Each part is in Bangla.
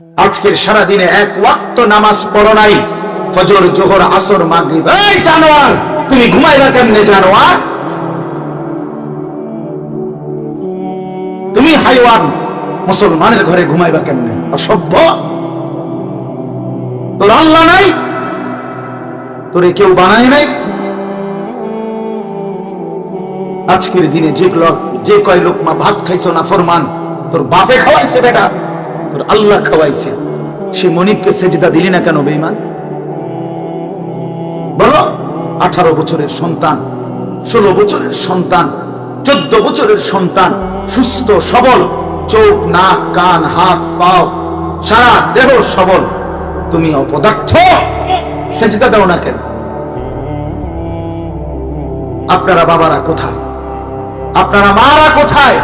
আজকের সারা দিনে এক ওয়াক্ত নামাজ পড়ো নাই। ফজর, জোহর, আসর, মাগরিব। এই জানোয়ার, তুমি ঘুমাইবা কেমনে জানোয়ার? তুমি হাইওয়ান, মুসলমানের ঘরে ঘুমাইবা কেমনে? অসভ্য? তোর আল্লাহ নাই? তোরে কেউ বানায় নাই? আজকের দিনে যে লোক যে কয় লোক মা ভাত খাইছো না ফরমান, তোর বাপে খাওয়াইছে বেটা। তোর আল্লাহ খাওয়াইছে। সে মনিবকে সেজদা দিলি না কেন বেইমান বলো, আঠারো বছরের সন্তান, ষোলো বছরের সন্তান, চোদ্দ বছরের সন্তান, সুস্থ, সবল, চোখ, নাক, কান, হাত, পাও, সারা দেহ সবল। তুমি অপদার্থ, সেজদা দাও না কেন? আপনারা বাবারা কোথায়? আপনারা মারা কোথায়?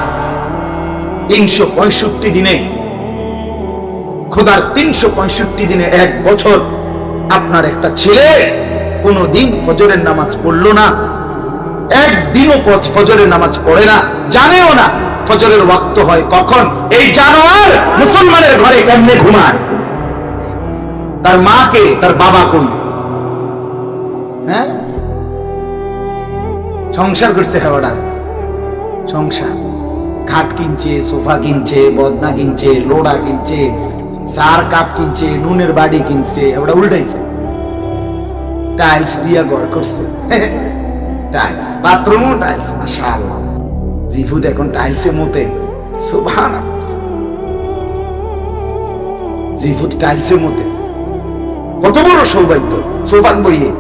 তিনশো পঁয়ষট্টি দিনে খোদার তিনশো পঁয়ষট্টি দিনে এক বছর আপনার একটা ছেলে কোনো দিন ফজরের নামাজ পড়ল না। একদিনও পথ ফজরের নামাজ পড়ে না, জানেও না ফজরের ওয়াক্ত হয় কখন। এই জানোয়ার মুসলমানের ঘরে কেমনে ঘুমায়? তার মাকে তার বাবা কই? হ্যাঁ? সংসার করছে হেওয়াটা সংসার। খাট কিনছে, সোফা কিনছে, বদনা কিনছে, লোড়া কিনছে চার কাপ কিনছে, নুনের বাড়ি কিনছে ওটা উল্টাইছে। টাইলস দিয়া ঘর করছে। টাইলস, বাথরুমও টাইলস এখন টাইলসে মতে। টাইলসে মতে। কত বড় সৌভাগ্য সোফাত বইয়ে।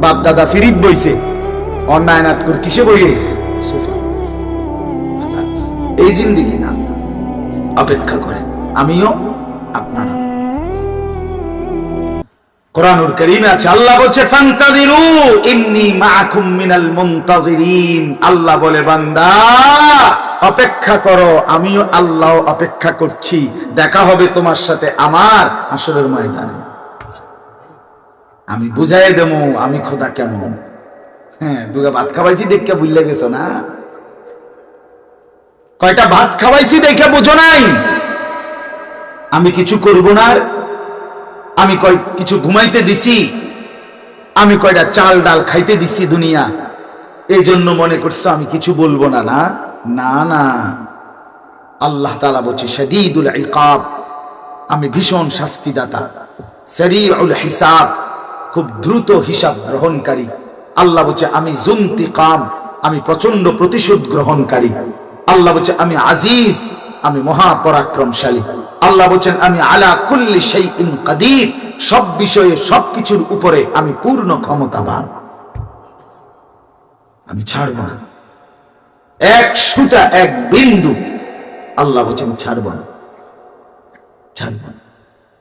বাপ দাদা ফিরিত বইছে অন্যায় নাত করে কিসে বইয়ে সোফা খালাস। এই জিন্দিগি না, অপেক্ষা করেন। আমিও আপনারা। আছে, আল্লাহ বলছে, ফান্তাজিরু ইন্নী মাআকুম মিনাল মুনতাজিরিন। আল্লাহ বলে, বান্দা, অপেক্ষা করো, আমিও আল্লাহ অপেক্ষা করছি। দেখা হবে তোমার সাথে আমার আসরের ময়দানে। আমি বুঝাই দেবো, আমি খোদা কেমন। হ্যাঁ দুগা ভাত খাওয়াইছি দেখে বুঝলে গেছো না? কয়টা ভাত খাওয়াইছি দেখে বুঝো নাই? আমি কিছু করব না আমি কয় কিছু ঘুমাইতে দিছি, আমি কয়টা চাল ডাল খাইতে দিছি দুনিয়া। এই জন্য মনে করছ আমি কিছু বলব না না? না না। আল্লাহ তালা বলছে, শদীদুল ইকাব। আমি ভীষণ শাস্তিদাতা। সরিউল হিসাব, খুব দ্রুত হিসাব গ্রহণকারী। আল্লাহ বলছে, আমি জুমতি কাম আমি প্রচণ্ড প্রতিশোধ গ্রহণকারী। আল্লাহ বলছে, আমি আজিজ, আমি মহাপরাক্রমশালী। আল্লাহ বলছেন, আমি আলা কুল্লি সেই ইন কাদির, সব বিষয়ে সবকিছুর উপরে আমি পূর্ণ ক্ষমতাবান। আমি ছাড়ব না। এক সুতা, এক বিন্দু আল্লাহ বলছেন, ছাড়ব না। ছাড়ব না।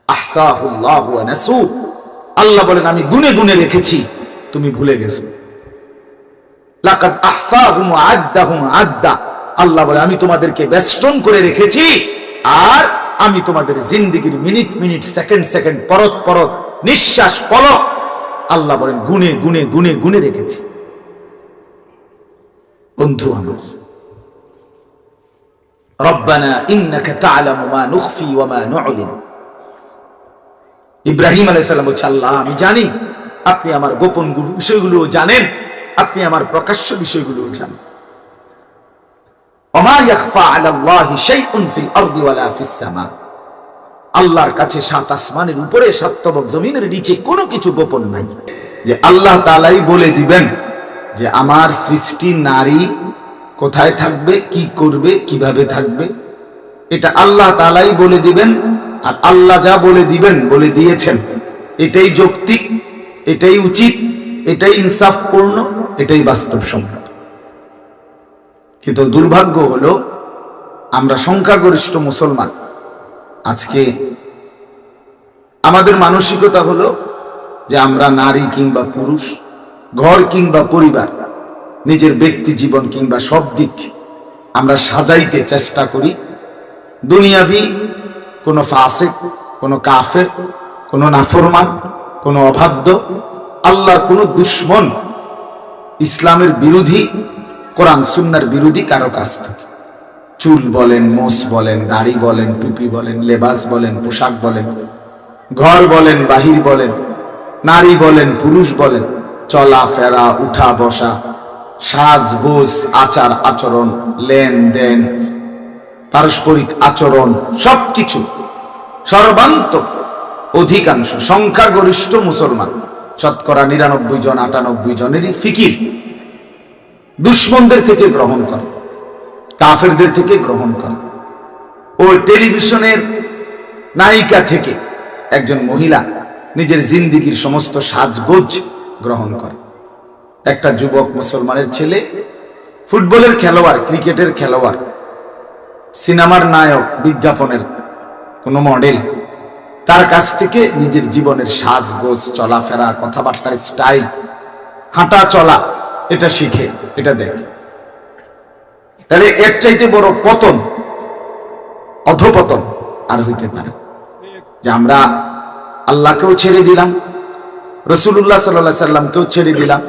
আহসাহুল্লাহু আল্লাহ বলেন, আমি গুনে গুনে রেখেছি, তুমি ভুলে গেছো। আল্লাহ বলে আমি তোমাদেরকে বেষ্টন করে রেখেছি, আর আমি তোমাদের জিন্দিগির মিনিট মিনিট, সেকেন্ড সেকেন্ড, পরত পরত নিঃশ্বাস পলক আল্লাহ বলেন, গুনে গুনে গুনে গুনে রেখেছি। বন্ধু আমার ইব্রাহিম আলাইহিস সালাম বলছে, আল্লাহ, আমি জানি আপনি আমার গোপন বিষয়গুলো জানেন, আপনি আমার প্রকাশ্য বিষয়গুলো জানেন। আল্লাহর কাছে সাত আসমানের উপরে সাতবক জমিনের নিচে কোনো কিছু গোপন নাই। যে আল্লাহ তাআলাই বলে দিবেন যে আমার সৃষ্টি নারী কোথায় থাকবে, কি করবে, কীভাবে থাকবে, এটা আল্লাহ তাআলাই বলে দিবেন আর আল্লাহ যা বলে দিবেন, বলে দিয়েছেন। এটাই যৌক্তিক, এটাই উচিত, এটাই ইনসাফপূর্ণ, এটাই বাস্তবসম্মত। কিন্তু দুর্ভাগ্য হলো, আমরা সংখ্যাগরিষ্ঠ মুসলমান। আজকে আমাদের মানসিকতা হলো যে আমরা নারী কিংবা পুরুষ, ঘর কিংবা পরিবার, নিজের ব্যক্তি জীবন কিংবা সব দিক আমরা সাজাইতে চেষ্টা করি। দুনিয়াবি কোনো ফাসেক, কোনো কাফের, কোনো নাফরমান, কোনো অবাধ্য, আল্লাহর কোনো দুশ্মন ইসলামের বিরোধী কোরআন সুন্নার বিরোধী কারও কাছ থেকে? চুল বলেন মোস বলেন, দাড়ি বলেন, টুপি বলেন, লেবাস বলেন, পোশাক বলেন, ঘর বলেন, বাহির বলেন, নারী বলেন, পুরুষ বলেন, চলা, ফেরা, উঠা, বসা সাজগোজ আচার, আচরণ, লেনদেন, পারস্পরিক আচরণ, সবকিছু সর্বান্ত অধিকাংশ সংখ্যাগরিষ্ঠ মুসলমান, শতকরা নিরানব্বই জন, আটানব্বই জনেরই ফিকির। দুশ্মনদের থেকে গ্রহণ করে, কাফেরদের থেকে গ্রহণ করে। ও টেলিভিশনের নায়িকা থেকে একজন মহিলা নিজের জিন্দিগির সমস্ত সাজগোজ গ্রহণ করে। একটা যুবক মুসলমানের ছেলে, ফুটবলের খেলোয়াড়, ক্রিকেটের খেলোয়াড়, সিনেমার নায়ক, বিজ্ঞাপনের কোনো মডেল। তার কাছ থেকে নিজের জীবনের সাজগোজ, চলাফেরা, কথাবার্তার স্টাইল, হাঁটা চলা এটা শিখে, এটা দেখে। তাহলে এর চাইতে বড় পতন, অধপতন আর হইতে পারে। যে আমরা আল্লাহকেও ছেড়ে দিলাম রসুল্লাহ সাল্লাহ সাল্লামকেও ছেড়ে দিলাম,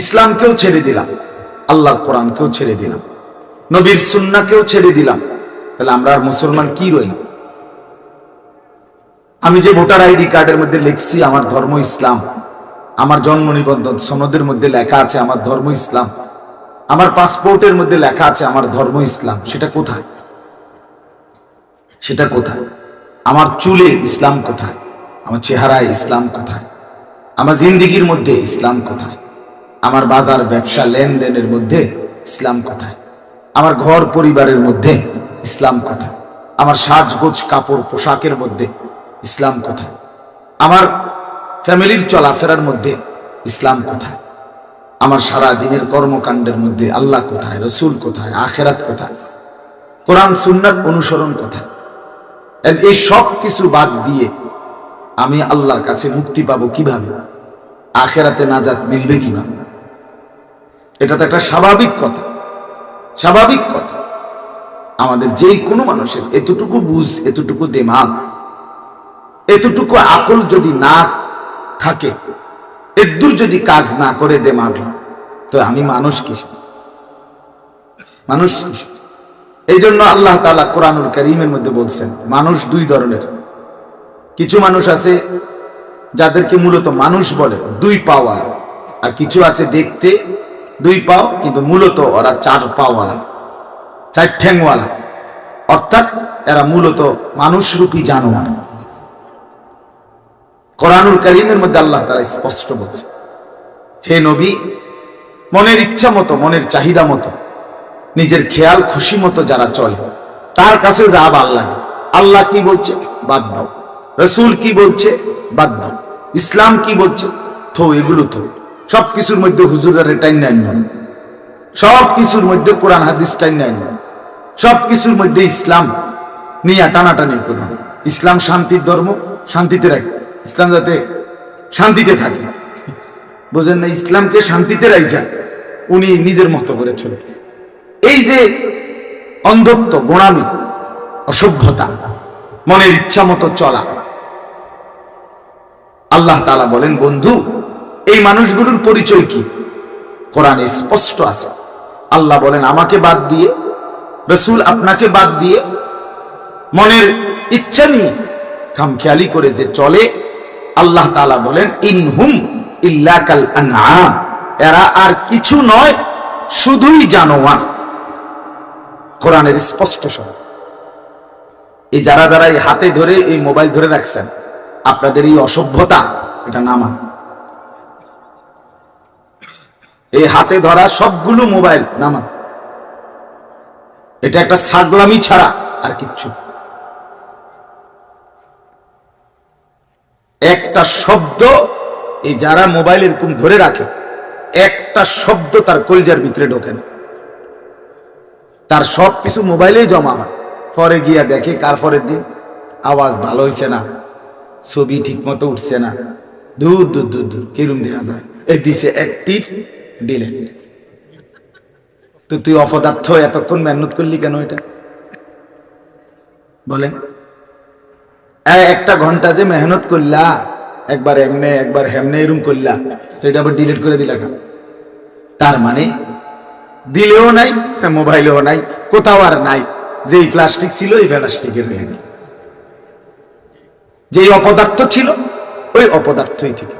ইসলামকেও ছেড়ে দিলাম, আল্লাহর কোরআনকেও ছেড়ে দিলাম, নবীর সুন্নাকেও ছেড়ে দিলাম, তাহলে আমরা আর মুসলমান কি রইলাম আমি যে ভোটার আইডি কার্ডের মধ্যে লিখছি, আমার ধর্ম ইসলাম। আমার জন্ম নিবন্ধন সনদের মধ্যে লেখা আছে আমার ধর্ম ইসলাম। আমার পাসপোর্টের মধ্যে লেখা আছে আমার ধর্ম ইসলাম। সেটা কোথায়? সেটা কোথায়? আমার চুলে ইসলাম কোথায়? আমার চেহারায় ইসলাম কোথায়? আমার জিন্দিগির মধ্যে ইসলাম কোথায়? আমার বাজার, ব্যবসা, লেনদেনের মধ্যে ইসলাম কোথায়? আমার ঘর পরিবারের মধ্যে ইসলাম কোথায়? আমার সাজগোজ, কাপড়, পোশাকের মধ্যে ইসলাম কোথায়? আমার ফ্যামিলির চলাফেরার মধ্যে ইসলাম কোথায়? আমার সারা দিনের কর্মকাণ্ডের মধ্যে আল্লাহ কোথায়? রসুল কোথায়? আখেরাত কোথায়? কোরআন সুন্নার অনুসরণ কোথায়? এই সব কিছু বাদ দিয়ে আমি আল্লাহর কাছে মুক্তি পাবো কীভাবে? আখেরাতে নাজাত মিলবে কীভাবে? এটা তো একটা স্বাভাবিক কথা। স্বাভাবিক কথা। আমাদের যেই কোনো মানুষের এতটুকু বুঝ, এতটুকু দেমাগ, এতটুকু আকল যদি না থাকে। এদুর যদি কাজ না করে দেমাগ, তো আমি মানুষ কিসে মানুষ কিসে এই জন্য আল্লাহ তালা কোরআনুল করিমের মধ্যে বলছেন, মানুষ দুই ধরনের। কিছু মানুষ আছে যাদেরকে মূলত মানুষ বলে, দুই পাওয়ালা। আর কিছু আছে দেখতে দুই পাও, কিন্তু মূলত ওরা চার পাওয়ালা, চার ঠ্যাংওয়ালা অর্থাৎ এরা মূলত মানুষরূপী জানোয়ার। কোরআনুল করিমের মধ্যে আল্লাহ তারা স্পষ্ট বলছে, হে নবী, মনের ইচ্ছা মতো, মনের চাহিদা মতো, নিজের খেয়াল, খুশি মতো যারা চলে, তার কাছে যা লাগে, আল্লাহ কি বলছে? বাদ দাও। রসুল কি বলছে? বাদ দাও। ইসলাম কি বলছে? থো, এগুলো তো সব কিছুর মধ্যে হুজুরের টাইম নাই সব কিছুর মধ্যে কোরআন, হাদিস টাইম নাই সব কিছুর মধ্যে ইসলাম নিয়ে টানাটানি করুন ইসলাম শান্তির ধর্ম, শান্তিতে রাখ। ইসলাম যাতে শান্তিতে থাকে। বুঝেন না, ইসলামকে শান্তিতে রাখা উনি নিজের মতো করে চলতেছে। এই যে অন্ধত্ব, গোড়ামি, অসভ্যতা, মনের ইচ্ছা মতো চলা, আল্লাহ তালা বলেন, বন্ধু, এই মানুষগুলোর পরিচয় কি? কোরআনে স্পষ্ট আছে। আল্লাহ বলেন, আমাকে বাদ দিয়ে, রসুল আপনাকে বাদ দিয়ে মনের ইচ্ছা নিয়ে খামখেয়ালি করে যে চলে আল্লাহ তালা বলেন, ইনহুম ইল্লাকাল আনআম। এরা আর কিছু নয়, শুধুই জানোয়ার। কোরআনের স্পষ্ট শব্দ এই যারা যারা এই হাতে ধরে এই মোবাইল ধরে রাখছেন, আপনাদের এই অসভ্যতা, এটা নামান এই হাতে ধরা সবগুলো মোবাইল নামান এটা একটা ছাগলামি ছাড়া আর কিচ্ছু একটা শব্দ, এই যারা মোবাইল এরকম ধরে রাখে, একটা শব্দ তার কলজার ভিতরে ঢোকে না। তার সব কিছু মোবাইলেই জমা হয়। পরে গিয়া দেখে কার পরের দিন? আওয়াজ ভালো হয়েছে না, ছবি ঠিক মতো উঠছে না। দূর দূর দূর দূর কিরম দেখা যায়? এই দিছে একটি ডিলেট তো তুই অপদার্থ, এতক্ষণ মেহনত করলি কেন এটা? বলেন। এ- একটা ঘণ্টা যে মেহনত করলা একবার এমনে, একবার হেমনে এরম করলা সেটা আবার ডিলিট করে দিলা কেন? তার মানে দিলেও নাই, মোবাইলেও নাই, কোথাও আর নাই, যেই প্লাস্টিক ছিল, এই প্লাস্টিকের রয়ে নেই যেই অপদার্থ ছিল, ওই অপদার্থই থেকে।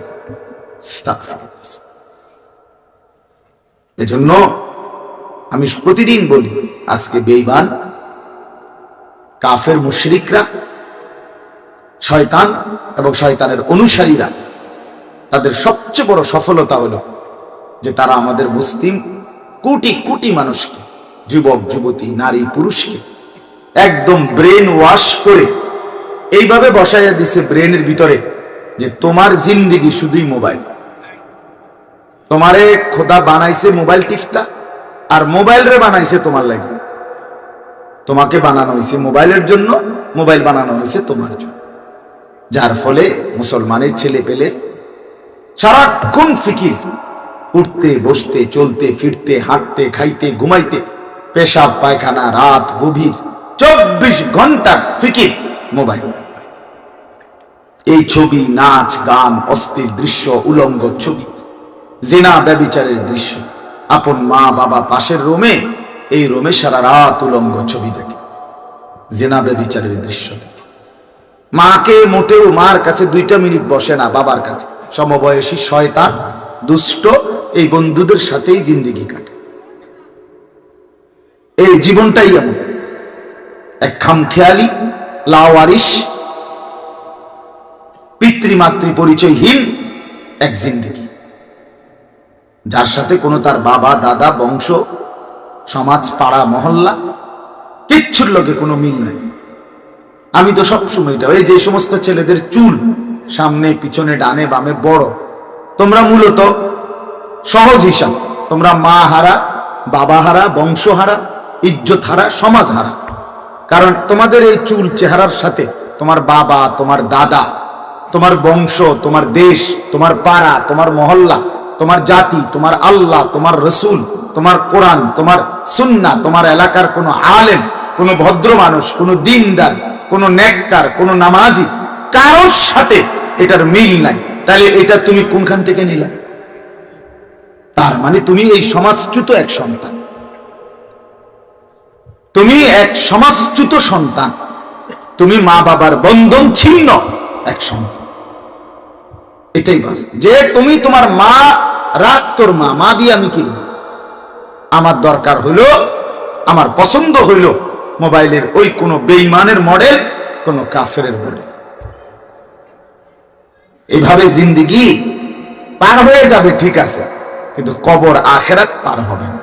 এজন্য আমি প্রতিদিন বলি, আজকে বেইমান কাফের মুশরিকরা শয়তান এবং শয়তানের অনুসারীরা, তাদের সবচেয়ে বড় সফলতা হলো যে তারা আমাদের মুসলিম কোটি কোটি মানুষকে, যুবক, যুবতী, নারী, পুরুষকে একদম ব্রেন ওয়াশ করে এইভাবে বসাইয়া দিছে ব্রেনের ভিতরে যে তোমার জিন্দিগি শুধুই মোবাইল। তোমারে খোদা বানাইছে মোবাইল টিপটা আর মোবাইল রে বানাইছে তোমার লাগে। তোমাকে বানানো হয়েছে মোবাইলের জন্য, মোবাইল বানানো হয়েছে তোমার জন্য। যার ফলে মুসলমানের ছেলে পেলে সারাক্ষণ ফিকির। উঠতে, বসতে, চলতে, ফিরতে, হাঁটতে, খাইতে, ঘুমাইতে, পেশাব, পায়খানা, রাত, গভীর, চব্বিশ ঘণ্টা ফিকির মোবাইল। এই ছবি, নাচ, গান, অস্থির দৃশ্য, উলঙ্গ ছবি, জেনা ব্যবিচারের দৃশ্য। আপন মা, বাবা পাশের রোমে, এই রোমে সারা রাত উলঙ্গ ছবি দেখে। জেনা ব্যবিচারের দৃশ্য দেখে। মাকে মোটেও মার কাছে দুইটা মিনিট বসে না, বাবার কাছে। সমবয়সী শয়তান, দুষ্ট, এই বন্ধুদের সাথেই জিন্দিগি কাটে। এই জীবনটাই এমন। এক খামখেয়ালি লাওয়ারিস পিতৃমাতৃ পরিচয়হীন এক জিন্দিগি। যার সাথে কোনো তার বাবা, দাদা, বংশ, সমাজ, পাড়া, মহল্লা, কিচ্ছুর লোকে কোনো মিল নাই। আমি তো সবসময় এটা এই যে সমস্ত ছেলেদের চুল, সামনে, পিছনে, ডানে, বামে, বড়। তোমরা মূলত সহজ হিসাব। তোমরা মা হারা, বাবা হারা, বংশ হারা, ইজ্জত হারা, সমাজ হারা। কারণ তোমাদের এই চুল চেহারার সাথে তোমার বাবা, তোমার দাদা, তোমার বংশ, তোমার দেশ, তোমার পাড়া, তোমার মহল্লা, তোমার জাতি, তোমার আল্লাহ, তোমার রসুল, তোমার কোরআন, তোমার সুন্না তোমার এলাকার কোনো আলেম, কোনো ভদ্র মানুষ, কোনো দিনদার কোনো নেককার, কোনো নামাজি কারোর সাথে এটার মিল নাই। তাহলে এটা তুমি কোনখান থেকে নিলা? তার মানে তুমি এই সমাজচ্যুত এক সন্তান। তুমি এক সমাজচ্যুত সন্তান। তুমি মা বাবার বন্ধন ছিন্ন এক সন্তান। এটাই বাস। যে তুমি তোমার মা, রাগ তোর মা মা দিয়ে আমি কিনব। আমার দরকার হইল, আমার পছন্দ হইল মোবাইলের ওই কোনো বেইমানের মডেল, কোন কাফের মডেল। এইভাবে জিন্দিগি পার হয়ে যাবে, ঠিক আছে, কিন্তু কবর আখেরাত পার হবে না।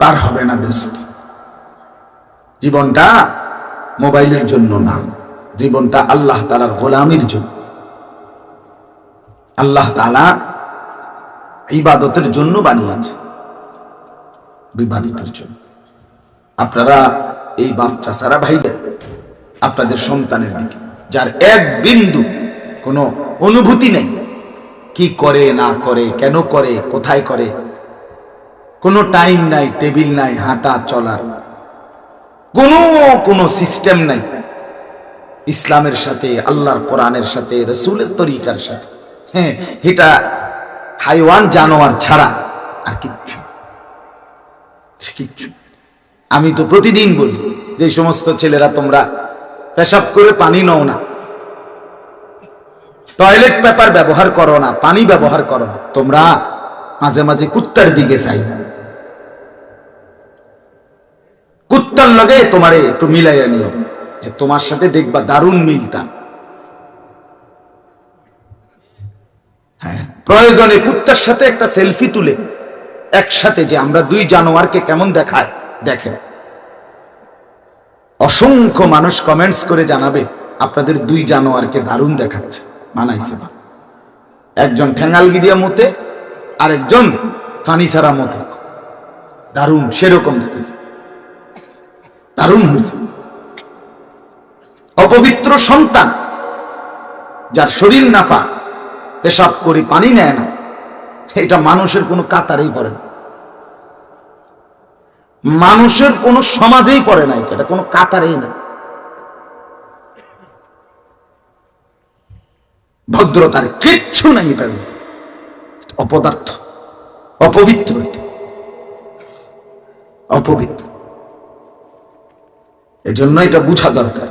পার হবে না দোস্ত। জীবনটা মোবাইলের জন্য না, জীবনটা আল্লাহ তালার গোলামির জন্য। আল্লাহ তালা ইবাদতের জন্য বানিয়েছে, বিবাদিতের জন্য। আপনারা এই বাপ চাচারা ভাইবেন, আপনাদের সন্তানের দিকে, যার এক বিন্দু কোনো অনুভূতি নেই। কি করে, না করে, কেন করে, কোথায় করে, কোনো টাইম নাই, টেবিল নাই, হাঁটা চলার, কোনো কোনো সিস্টেম নাই। ইসলামের সাথে, আল্লাহর কোরআনের সাথে, রসুলের তরিকার সাথে হ্যাঁ এটা হাইওয়ান জানোয়ার ছাড়া আর কিচ্ছু কিচ্ছু। আমি তো প্রতিদিন বলি, যে সমস্ত ছেলেরা তোমরা পেশাব করে পানি নাও না। টয়লেট পেপার ব্যবহার করো না, পানি ব্যবহার করো না। তোমরা মাঝে মাঝে কুত্তার দিকে চাই। কুত্তার লগে তোমারে একটু মিলাইয়া নিও, যে তোমার সাথে দেখবা দারুণ মিলতা। হ্যাঁ প্রয়োজনে কুত্তার সাথে একটা সেলফি তুলে, একসাথে যে আমরা দুই জানোয়ারকে কেমন দেখায়। দেখেন। অসংখ্য মানুষ কমেন্টস করে জানাবে, আপনাদের দুই জানোয়ারকে দারুণ দেখাচ্ছে, মানাইছে বা একজন ঠেঙ্গালগি দিয়া মতে, আরেকজন ফানিসারা মতে। দারুণ, সেরকম দেখাচ্ছে দারুণ হয়েছে। অপবিত্র সন্তান, যার শরীর নাফা, পেশাব করে পানি নেয় না, এটা মানুষের কোনো কাতারেই পড়ে না। মানুষের কোনো সমাজেই পড়ে নাই, এটা কোনো কাতারেই না ভদ্রতার কিচ্ছু নাই এটার অপদার্থ, অপবিত্র এটা। অপবিত্র। এজন্য এটা বুঝা দরকার।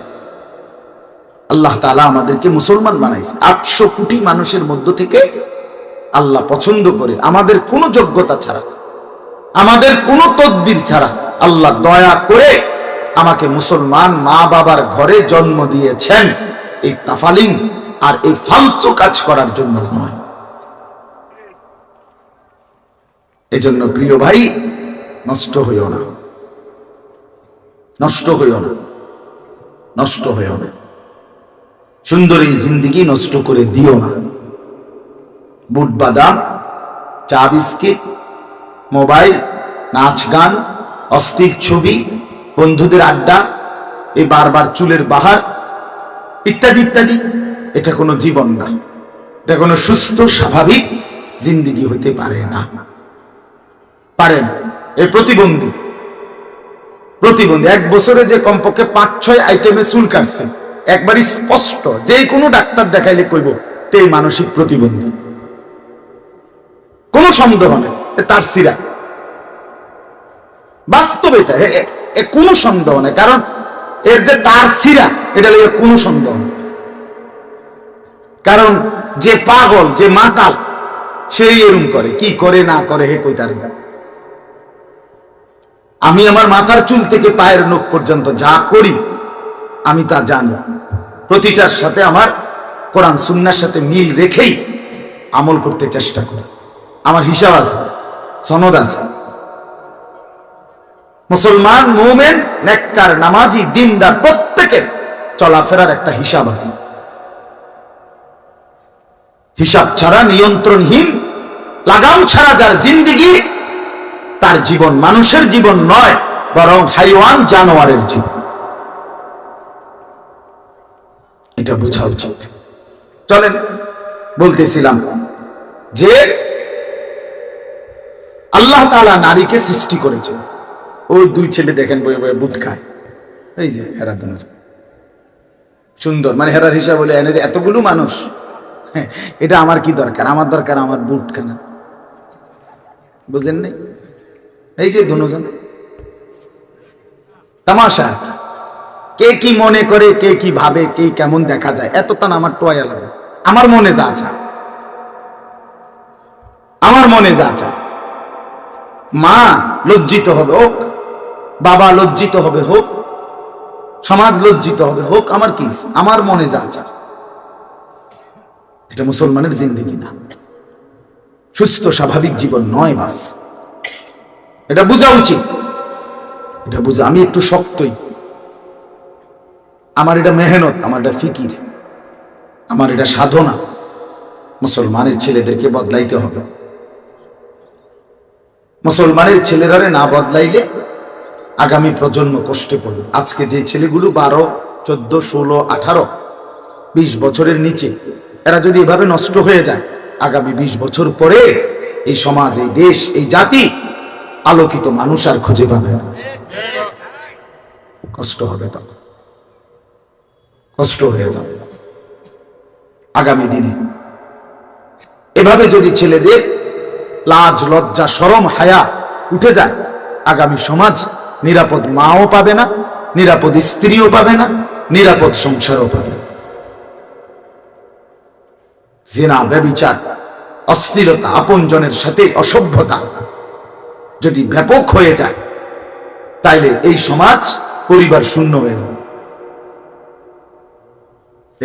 আল্লাহ তালা আমাদেরকে মুসলমান বানাইছে। আটশো কোটি মানুষের মধ্য থেকে আল্লাহ পছন্দ করে। আমাদের কোনো যোগ্যতা ছাড়া। আমাদের কোনো তদবির ছাড়া আল্লাহ দয়া করে আমাকে মুসলমান মা বাবার ঘরে জন্ম দিয়েছেন। এই তাফালিং আর এই ফালতু কাজ করার জন্য নয়। এজন্য প্রিয় ভাই, নষ্ট হইও না। নষ্ট হইও না। নষ্ট হইও না। সুন্দর এই জিন্দিগি নষ্ট করে দিও না। বুট বাদাম, চা বিস্কিট মোবাইল, নাচ গান, অস্থির ছবি, বন্ধুদের আড্ডা, এই বারবার চুলের বাহার, ইত্যাদি ইত্যাদি। এটা কোনো জীবন না। এটা কোনো সুস্থ, স্বাভাবিক জিন্দিগি হতে পারে না। পারে না। এ প্রতিবন্ধী। প্রতিবন্ধী। এক বছরে যে কমপক্ষে পাঁচ ছয় আইটেমে চুল কাটছে। একবারই স্পষ্ট, যে কোনো ডাক্তার দেখাইলে কইব, তে মানসিক প্রতিবন্ধী। কোনো সন্দেহ নেই। তার সিরা। বাস্তব এটা কোনো সন্দেহ নেই, কারণ এর যে তার সিরা, এটা লেগে কোনো সন্দেহ নেই। কারণ যে পাগল, যে মাতাল, সেই এরম করে, কি করে না করে, হে কই তার আমি আমার মাথার চুল থেকে পায়ের নখ পর্যন্ত যা করি, আমি তা জানি। প্রতিটার সাথে আমার কোরআন সুন্নার সাথে মিল রেখেই আমল করতে চেষ্টা করি। আমার হিসাব আছে। সনদ আছে। মুসলমান, মোমেন, নেককার, নামাজি, দিনদার, প্রত্যেকের চলাফেরার একটা হিসাব আছে। হিসাব ছাড়া, নিয়ন্ত্রণহীন, লাগাম ছাড়া যার জিন্দিগি, তার জীবন মানুষের জীবন নয়, বরং হাইওয়ান জানোয়ারের জীবন। এটা বোঝা উচিত। চলেন, বলতেছিলাম যে আল্লাহ তাআলা নারীকে সৃষ্টি করেছে ওই দুই ছেলে দেখেন বয়ে বয়ে বুট খায়। এই যে হেরা দুনুর। সুন্দর। মানে হেরার হিসাব বলে এনে যে এতগুলো মানুষ। হ্যাঁ, এটা আমার কি দরকার? আমার দরকার আমার বুট খানা বুঝেন নাই? এই যে দুজন তামাশা। কে কি মনে করে কে কি ভাবে কে কেমন দেখা যায়? এত তান আমার টোয়া লাগবে। আমার মনে যা চা আমার মনে যা চা মা লজ্জিত হবে হোক, বাবা লজ্জিত হবে হোক, সমাজ লজ্জিত হবে হোক, আমার কি, আমার মনে যা চা এটা মুসলমানের জিন্দিগি না। সুস্থ, স্বাভাবিক জীবন নয় বাপ। এটা বোঝা উচিত। এটা বুঝা, আমি একটু শক্তই। আমার এটা মেহনত, আমার এটা ফিকির। আমার এটা সাধনা। মুসলমানের ছেলেদেরকে বদলাইতে হবে। মুসলমানের ছেলেরারে না বদলাইলে আগামী প্রজন্ম কষ্টে পড়বে। আজকে যে ছেলেগুলো বারো, চোদ্দ, ষোলো, আঠারো, বিশ বছরের নিচে, এরা যদি এভাবে নষ্ট হয়ে যায়, আগামী বিশ বছর পরে এই সমাজ, এই দেশ, এই জাতি আলোকিত মানুষ আর খুঁজে পাবে না। কষ্ট হবে তখন। কষ্ট হয়ে যাবে। আগামী দিনে এভাবে যদি ছেলেদের লাজ, লজ্জা, সরম, হায়া উঠে যায়। আগামী সমাজ নিরাপদ মাও পাবে না, নিরাপদ স্ত্রীও পাবে না, নিরাপদ সংসারও পাবে জেনা, ব্যবিচার, অশ্লীলতা, আপনজনের সাথে অসভ্যতা যদি ব্যাপক হয়ে যায়, তাইলে এই সমাজ পরিবার শূন্য হয়ে যাবে।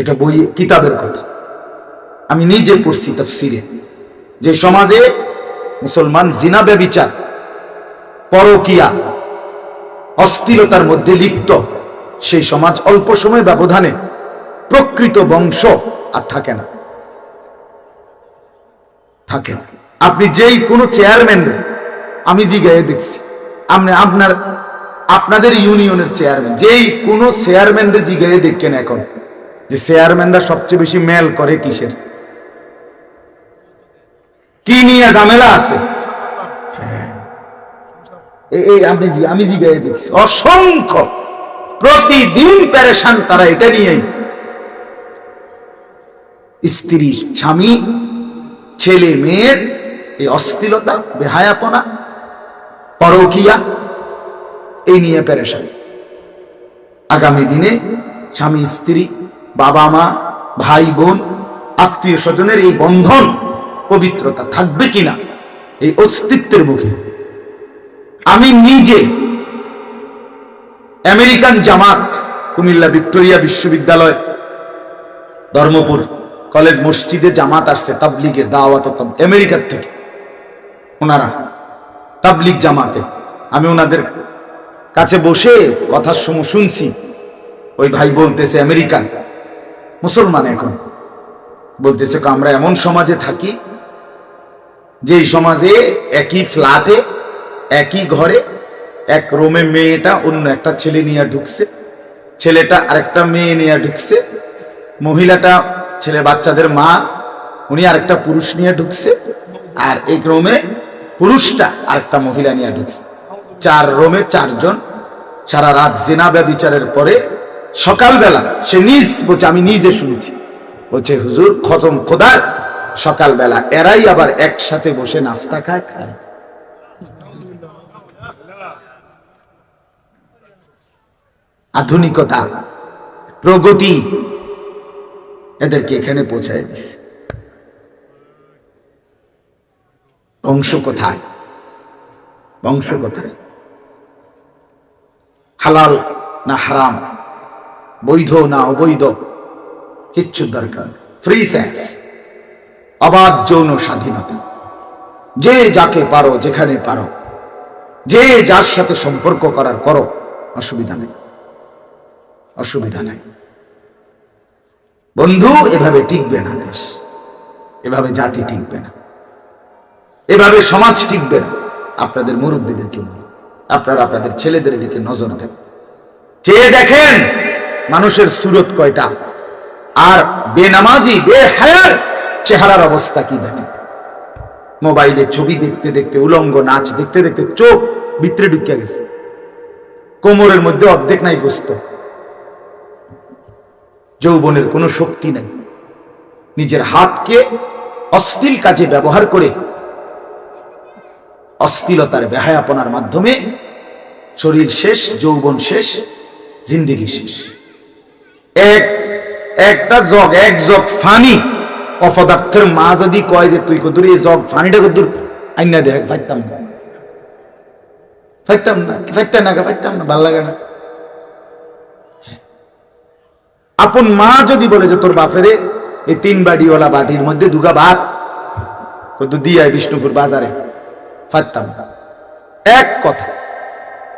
এটা বই কিতাবের কথা। আমি নিজে পড়ছি তফসিরে। যে সমাজে মুসলমান জিনা ব্যবিচার, পরকিয়া, অস্থিরতার মধ্যে লিপ্ত, সেই সমাজ অল্প সময় ব্যবধানে প্রকৃত বংশ আর থাকে না। থাকে না। আপনি যেই কোনো চেয়ারম্যান আমি জিগায়ে দেখছি, আপনি আপনার, আপনাদের ইউনিয়নের চেয়ারম্যান, যেই কোনো চেয়ারম্যানরে জিগায়ে দেখেন এখন, যে চেয়ারম্যানরা সবচেয়ে বেশি মেল করে কিসের? কি নিয়ে ঝামেলা আছে? হ্যাঁ। এই- আপনি আমি জিগায়ে দেখছি অসংখ্য। প্রতিদিন প্যারেশান তারা এটা নিয়েই। স্ত্রী স্বামী ছেলে মেয়ের এই অস্থিরতা বেহায়াপনা পরকিয়া এই নিয়ে পেরেশান। আগামী দিনে স্বামী স্ত্রী বাবা মা ভাই বোন আত্মীয় স্বজনের এই বন্ধন পবিত্রতা থাকবে কিনা? এই অস্তিত্বের মুখে। আমি নিজে আমেরিকান জামাত কুমিল্লা ভিক্টোরিয়া বিশ্ববিদ্যালয় ধর্মপুর কলেজ মসজিদে জামাত আসছে তাবলিগের দাওয়াত আমেরিকার থেকে। ওনারা তাবলিগ জামাতে। আমি ওনাদের কাছে বসে সময় শুনছি। ওই ভাই বলতেছে আমেরিকান মুসলমান এখন। বলতেছে "কা, আমরা এমন সমাজে থাকি যেই সমাজে একই ফ্ল্যাটে একই ঘরে, এক রোমে মেয়েটা অন্য একটা ছেলে নিয়ে ঢুকছে। ছেলেটা আরেকটা মেয়ে নিয়ে ঢুকছে। মহিলাটা ছেলে বাচ্চাদের মা, উনি আরেকটা পুরুষ নিয়ে ঢুকছে। আর এক রোমে পুরুষটা আরেকটা মহিলা নিয়ে ঢুকছে। চার রোমে চারজন। সারা রাত জেনা বিচারের পরে সকালবেলা সে নিজ বলছে, আমি নিজে শুনছি। বলছে, হুজুর, খতম খোদার সকালবেলা। এরাই আবার একসাথে বসে নাস্তা খায়। খায় আধুনিকতা, প্রগতি এদেরকে এখানে পৌঁছায় দিছে। বংশ কোথায়? বংশ কোথায়? হালাল না হারাম? বৈধ না অবৈধ? কিচ্ছু দরকার। ফ্রি সেন্স অবাধ যৌন স্বাধীনতা। যে যাকে পারো, যেখানে পারো, যে যার সাথে সম্পর্ক করার করো, অসুবিধা নেই। অসুবিধা নেই। বন্ধু, এভাবে টিকবে না দেশ। এভাবে জাতি টিকবে না। এভাবে সমাজ টিকবে না। আপনাদের মুরব্বীদেরকে আপনারা আপনাদের ছেলেদের দিকে নজর দেন। চেয়ে দেখেন মানুষের সুরত কয়টা। আর বেনামাজি, বেহায়ার চেহারার অবস্থা কি দেখেন? মোবাইলে ছবি দেখতে দেখতে, উলঙ্গ নাচ দেখতে দেখতে চোখ ভিতরে ঢুকিয়া গেছে। কোমরের মধ্যে অর্ধেক নাই বুঝতো যৌবনের কোনো শক্তি নেই। নিজের হাতকে অশ্লীল কাজে ব্যবহার করে অশ্লীলতার বেহায়াপনার মাধ্যমে শরীর শেষ, যৌবন শেষ, জিন্দিগি শেষ। এক, একটা জগ, এক জগ ফানি। অপদার্থের মা যদি কয় যে তুই কদুর এই জগ, ফানিটা কদুর, আইনা দেখ, ফাইতাম না। ফাইতাম না ফাইতাম না ফাইতাম না, ভালো লাগে না। আপন মা যদি বলে যে তোর বাপেরে এই তিন বাড়িওয়ালা বাটির মধ্যে দুগা ভাত কত দিয়ে বিষ্ণুপুর বাজারে। পারতাম। এক কথা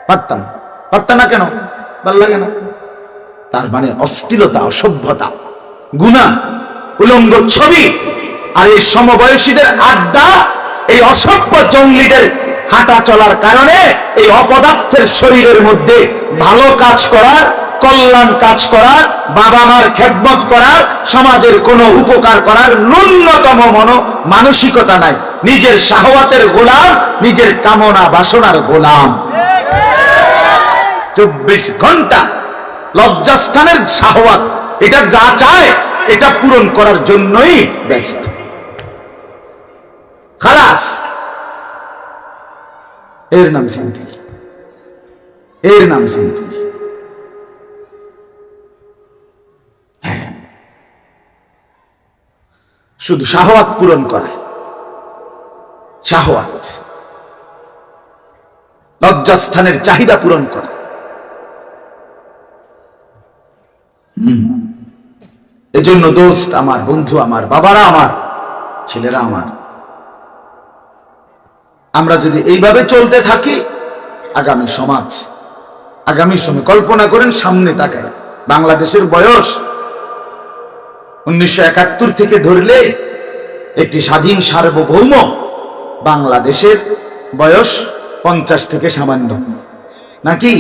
পারতাম। পারতাম না কেন? ভালো লাগে না। তার মানে অশ্লীলতা, অসভ্যতা গুণা উলঙ্গ ছবি আর এই সমবয়সীদের আড্ডা, এই অসভ্য জঙ্গলিদের হাঁটা চলার কারণে এই অপদার্থের শরীরের মধ্যে ভালো কাজ করার, কল্যাণ কাজ করার বাবা মার খেদমত করার, সমাজের কোনো উপকার করার ন্যূনতম মনো মানসিকতা নাই। নিজের শাহওয়াতের গোলাম, নিজের কামনা বাসনার গোলাম। চব্বিশ ঘণ্টা লজ্জাস্থানের শাহওয়াত, এটা যা চায় এটা পূরণ করার জন্যই ব্যস্ত খালাস। এর নাম জিন্দিগি এর নাম জিন্দিগি হ্যাঁ। শুধু শাহওয়াত পূরণ করা। শাহওয়াত। লজ্জাস্থানের চাহিদা পূরণ করা। এজন্য দোস্ত আমার বন্ধু, আমার বাবারা, আমার ছেলেরা আমার। আমরা যদি এইভাবে চলতে থাকি, আগামী সমাজ, আগামী সময় কল্পনা করেন সামনে তাকায়, বাংলাদেশের বয়স উনিশশো একাত্তর থেকে ধরলে একটি স্বাধীন সার্বভৌম বাংলাদেশের বয়স পঞ্চাশ থেকে সামান্য। নাকি?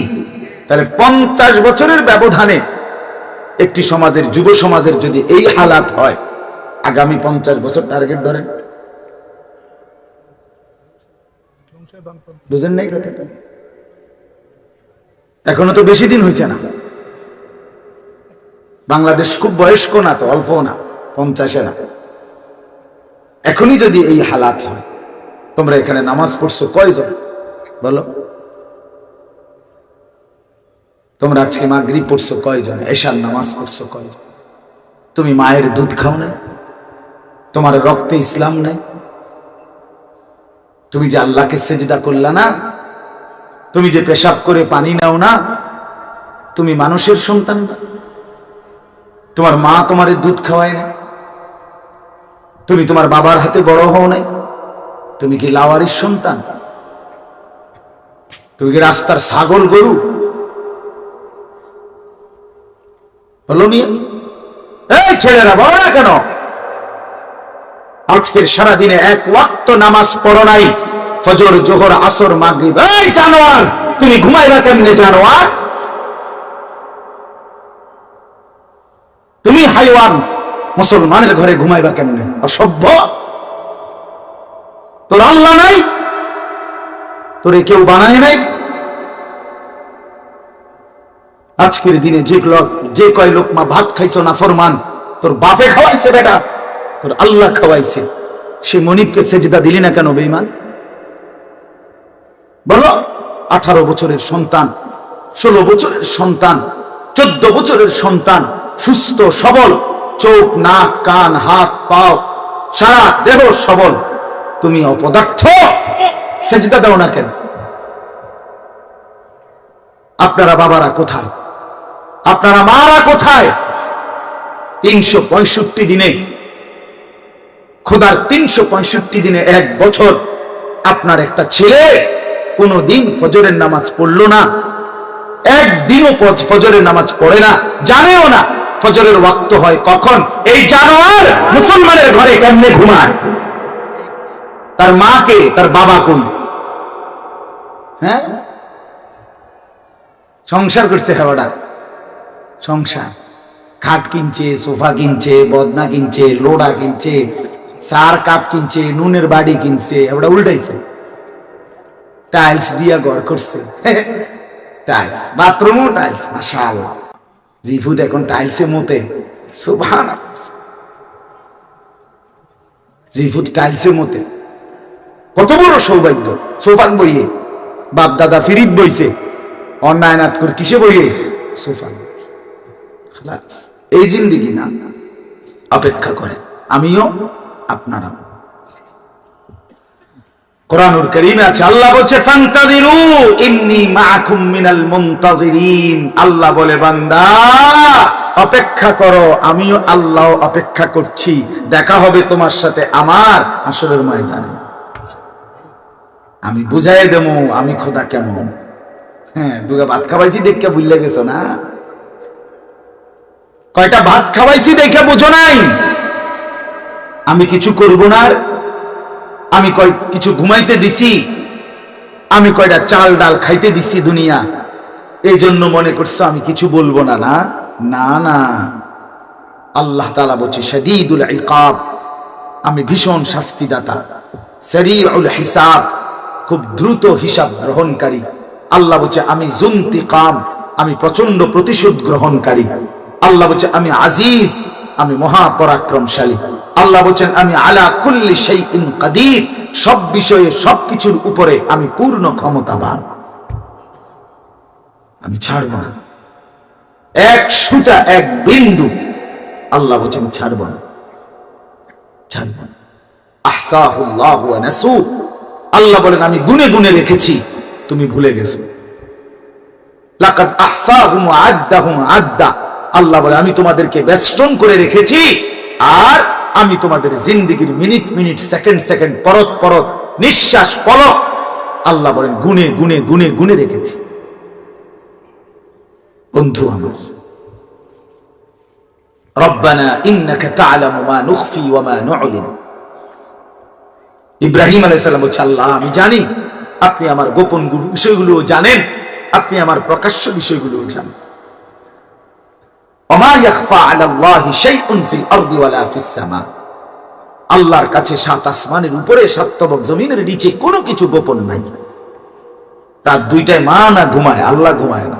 তাহলে পঞ্চাশ বছরের ব্যবধানে একটি সমাজের, যুব সমাজের যদি এই হালাত হয়, আগামী পঞ্চাশ বছর টার্গেট ধরেন। বুঝেন নাই এখনও তো বেশি দিন হয়েছে না। বাংলাদেশ খুব বয়স্ক না তো অল্প না, পঞ্চাশে না। এখনই যদি এই হালাত হয়, তোমরা এখানে নামাজ পড়ছো কয়জন? বলো। তোমরা আজকে মাগরিব পড়ছো কয়জন? এশার নামাজ পড়ছো কয়জন? তুমি মায়ের দুধ খাও না তোমার রক্তে ইসলাম নেই? তুমি যে আল্লাহকে সেজদা করলা না? তুমি যে পেশাব করে পানি নাও না? তুমি মানুষের সন্তান না? তোমার মা তোমার দুধ খাওয়ায় না? তুমি তোমার বাবার হাতে বড় হও নাই? তুমি কি লাওয়ারির সন্তান? তুমি কি রাস্তার ছাগল গরু? হলো মিয়া? এই ছেলেরা বলো না কেন? আজকের সারাদিনে এক ওয়াক্ত নামাজ পড়ো নাই। ফজর, জোহর, আসর, মাগরিব। এই জানোয়ার, তুমি ঘুমাইবা কেমনে জানোয়ার? তুমি হাইওয়ান, মুসলমানের ঘরে ঘুমাইবা কেমনে? অসভ্য? তোর আল্লাহ নাই? তোরে কেউ বানায় নাই? আজকের দিনে যে যে কয় লোক, মা, ভাত খাইছো না, ফরমান? তোর বাপে খাওয়াইছে, বেটা। তোর আল্লাহ খাওয়াইছে। সে মনিবকে সেজদা দিলি না কেন বেইমান বলো, আঠারো বছরের সন্তান, ষোলো বছরের সন্তান, চোদ্দ বছরের সন্তান, সুস্থ, সবল, চোখ, নাক, কান, হাত, পাও, সারা দেহ সবল। তুমি অপদার্থ। সেজদা দাও না কেন? আপনারা বাবারা কোথায়? আপনারা মারা কোথায়? তিনশো পঁয়ষট্টি দিনে। খোদার তিনশো পঁয়ষট্টি দিনে এক বছর আপনার একটা ছেলে কোনো দিন ফজরের নামাজ পড়ল না। একদিনও ফজরের নামাজ পড়ে না। জানেও না ফজরের ওয়াক্ত হয় কখন। এই জানোয়ার মুসলমানের ঘরে কেমনে ঘুমায়? তার মাকে তার বাবা কই? হ্যাঁ? সংসার করছে হেওয়াটা। সংসার। খাট কিনছে, সোফা কিনছে, বদনা কিনছে, লোডা কিনছে সার কাপ কিনছে, নুনের বাড়ি কিনছে ওটা উল্টাইছে। টাইলস দিয়া ঘর করছে। টাইলস, বাথরুমও টাইলস মাসাল জিফুদ এখন টাইলসে মতে। সুভান জিফুদ টাইলসে মতে। কত বড় সৌভাগ্য সোফান বইয়ে। বাপ দাদা ফিরিদ বইছে। অন্যায় নাত করে কিসে বইয়ে। সোফান এই জিন্দিগি না। অপেক্ষা করেন, আমিও আপনারাও। আল্লাহ অপেক্ষা করো করছি। দেখা হবে তোমার সাথে আমার আসরের ময়দানে। আমি বুঝাই দেবো, আমি খোদা কেমন? হ্যাঁ দুগা ভাত খাবাইছি দেখে বুঝলে গেছো না? কয়টা ভাত খাওয়াইছি দেখে বুঝো নাই? আমি কিছু করব না আমি কয় কিছু ঘুমাইতে দিছি, আমি কয়টা চাল ডাল খাইতে দিছি দুনিয়া। এই জন্য মনে করছ আমি কিছু বলব না না? না না। আল্লাহ তালা বলছে, শদীদুল ইকাব। আমি ভীষণ শাস্তিদাতা সরিউল হিসাব, খুব দ্রুত হিসাব গ্রহণকারী। আল্লাহ বলছে, আমি জুন্তি কাম আমি প্রচণ্ড প্রতিশোধ গ্রহণকারী। আল্লাহ বলছে, আমি আজিজ, আমি মহাপরাক্রমশালী। আল্লাহ বলছেন, আমি আলা কুল্লি সেই ইন কাদির, সব বিষয়ে সব কিছুর উপরে আমি পূর্ণ ক্ষমতাবান। আমি ছাড়ব না। এক সুতা, এক বিন্দু, আল্লাহ বলছেন ছাড়ব না। ছাড়ব না। আল্লাহ বলেন, আমি গুনে গুনে রেখেছি, তুমি ভুলে গেছো। লাকাদ আল্লাহ বলে, আমি তোমাদেরকে বেষ্টন করে রেখেছি, আর আমি তোমাদের জিন্দিগির মিনিট মিনিট, সেকেন্ড সেকেন্ড, পরত পরত, নিঃশ্বাস পলক, আল্লাহ বলেন, গুনে গুনে গুনে গুনে রেখেছি। বন্ধু আমার ইব্রাহিম আলাইহিস বলছে, আল্লাহ, আমি জানি, আপনি আমার গোপন বিষয়গুলো জানেন, আপনি আমার প্রকাশ্য বিষয়গুলো জানেন। আল্লাহর কাছে সাত আসমানের উপরে সাতবক জমিনের নিচে কোনো কিছু গোপন নাই। রাত দুইটায় মা না ঘুমায়, আল্লাহ ঘুমায় না।